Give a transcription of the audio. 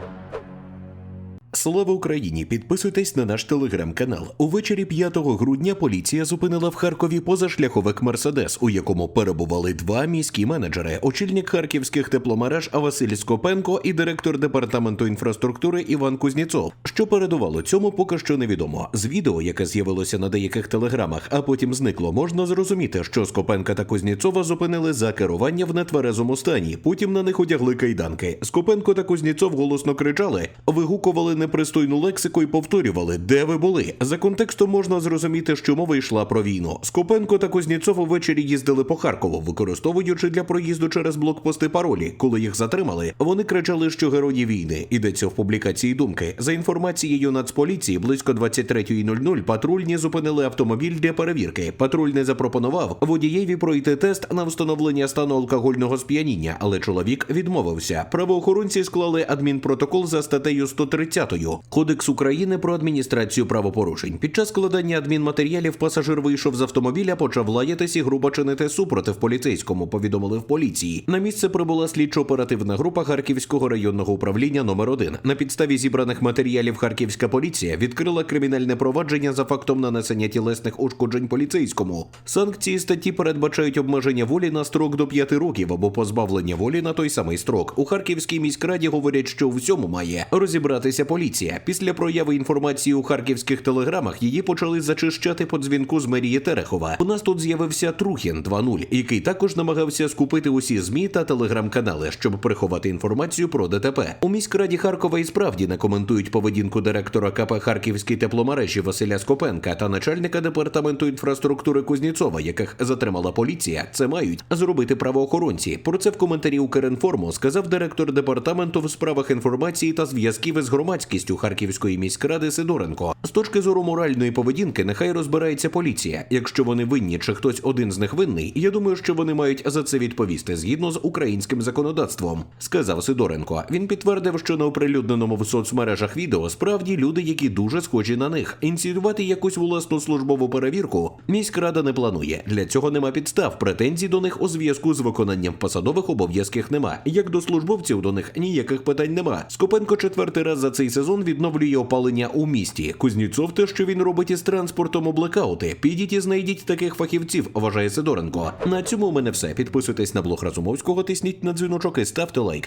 Bye. Слава Україні! Підписуйтесь на наш телеграм-канал. Увечері 5 грудня поліція зупинила в Харкові позашляховик Мерседес, у якому перебували два міські менеджери: очільник харківських тепломереж Василь Скопенко і директор департаменту інфраструктури Іван Кузніцов. Що передувало цьому, поки що невідомо. З відео, яке з'явилося на деяких телеграмах, а потім зникло, можна зрозуміти, що Скопенка та Кузніцова зупинили за керування в нетверезому стані. Потім на них одягли кайданки. Скопенко та Кузніцов голосно кричали, вигукували непристойну лексику і повторювали, де ви були. За контекстом можна зрозуміти, що мова йшла про війну. Скопенко та Кузніцов увечері їздили по Харкову, використовуючи для проїзду через блокпости паролі. Коли їх затримали, вони кричали, що герої війни. Йдеться в публікації думки. За інформацією Нацполіції, близько 23.00 патрульні зупинили автомобіль для перевірки. Патрульний запропонував водієві пройти тест на встановлення стану алкогольного сп'яніння, але чоловік відмовився. Правоохоронці склали адмінпротокол за статтею 130 Кодекс України про адміністрацію правопорушень. Під час складання адмінматеріалів пасажир вийшов з автомобіля, почав лаятись і грубо чинити супротив поліцейському. Повідомили в поліції. На місце прибула слідчо-оперативна група Харківського районного управління номер 1 На підставі зібраних матеріалів Харківська поліція відкрила кримінальне провадження за фактом нанесення тілесних ушкоджень поліцейському. Санкції статті передбачають обмеження волі на строк до 5 років або позбавлення волі на той самий строк. У Харківській міськраді говорять, що у всьому має розібратися поліція. Після прояви інформації у харківських телеграмах її почали зачищати по дзвінку з мерії Терехова. У нас тут з'явився Трухін 2.0, який також намагався скупити усі змі та телеграм-канали, щоб приховати інформацію про ДТП. У міськраді Харкова і справді не коментують поведінку директора КП Харківській тепломережі Василя Скопенка та начальника департаменту інфраструктури Кузніцова, яких затримала поліція. Це мають зробити правоохоронці. Про це в коментарі Укрінформу сказав директор департаменту в справах інформації та зв'язків із громадськістю Харківської міськради Сидоренко. З точки зору моральної поведінки, нехай розбирається поліція. Якщо вони винні чи хтось один з них винний, я думаю, що вони мають за це відповісти згідно з українським законодавством, сказав Сидоренко. Він підтвердив, що на оприлюдненому в соцмережах відео справді люди, які дуже схожі на них. Ініціювати якусь власну службову перевірку міськрада не планує. Для цього нема підстав. Претензій до них у зв'язку з виконанням посадових обов'язків нема. Як до службовців до них ніяких питань нема. Скопенко четвертий раз за цей сезон відновлює опалення у місті. Кузнєцов те, що він робить із транспортом у блекаути. Підіть і знайдіть таких фахівців, вважає Сидоренко. На цьому у мене все. Підписуйтесь на блог Разумовського, тисніть на дзвіночок і ставте лайк.